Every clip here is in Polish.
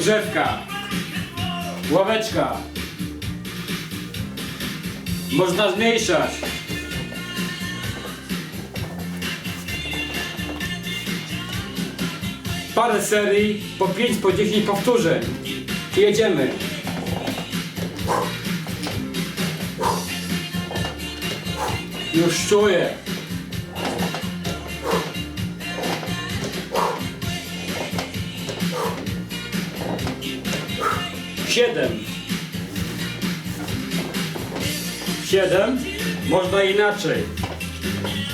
rozgrzewka. Ławeczka. Można zmniejszać. Parę serii, po 5, po 10 powtórzeń. I jedziemy. Już czuję. Siedem. Siedem. Można inaczej.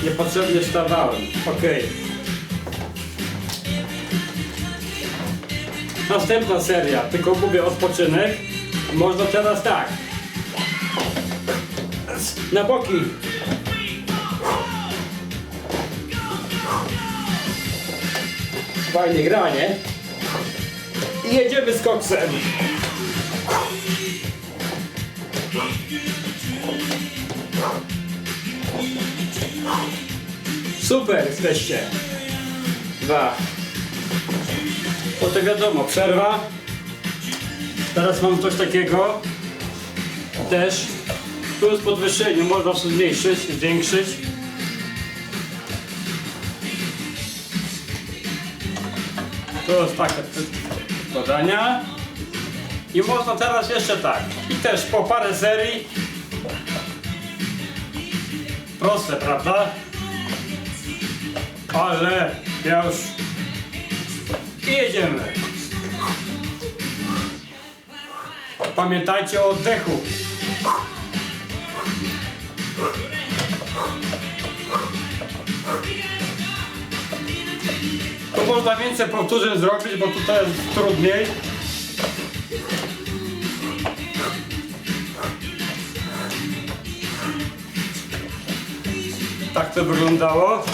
Niepotrzebnie wstawałem. Ok. Następna seria, tylko mówię odpoczynek. Można teraz tak. Na boki. Fajnie gra, nie? I jedziemy z koksem. Super jesteście. Dwa. Potem wiadomo, przerwa. Teraz mam coś takiego. Też. Tu jest podwyższenie, można sobie zmniejszyć, zwiększyć. To jest takie podania. I można teraz jeszcze tak. I też po parę serii. Proste, prawda? Ale ja już i jedziemy. Pamiętajcie o oddechu. Tu można więcej powtórzeń zrobić, bo tutaj jest trudniej. Tak to wyglądało.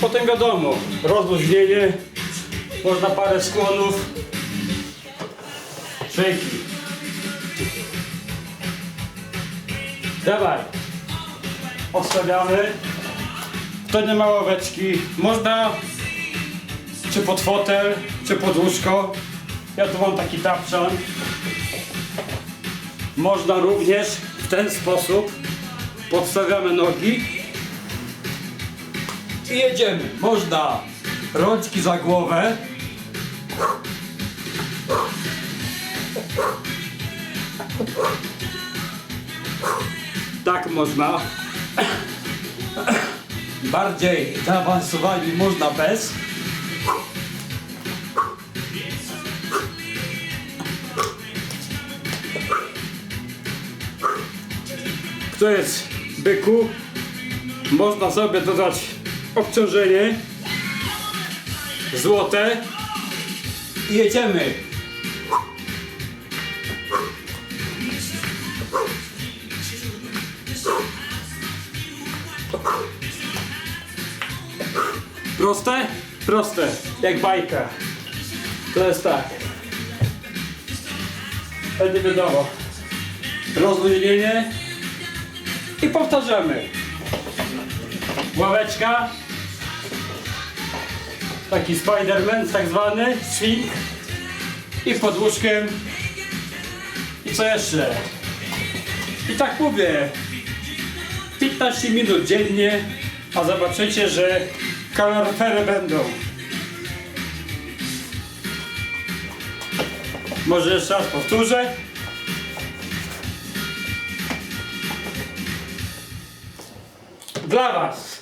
Potem wiadomo, rozluźnienie, można parę skłonów, szejki. Dawaj. Odstawiamy. To nie ma ławeczki. Można czy pod fotel, czy pod łóżko. Ja tu mam taki tapczan. Można również w ten sposób podstawiamy nogi i jedziemy. Można rączki za głowę. Tak można. Bardziej zaawansowani można bez. Kto jest byku? Można sobie dodać obciążenie złote i jedziemy. Proste? Proste, jak bajka. To jest tak. Będzie wiadomo. Rozluźnienie i powtarzamy. Ławeczka. Taki Spiderman tak zwany, swing. I pod łóżkiem. I co jeszcze? I tak mówię. 15 minut dziennie, a zobaczycie, że kaloryfery będą. Może jeszcze raz powtórzę. Dla Was.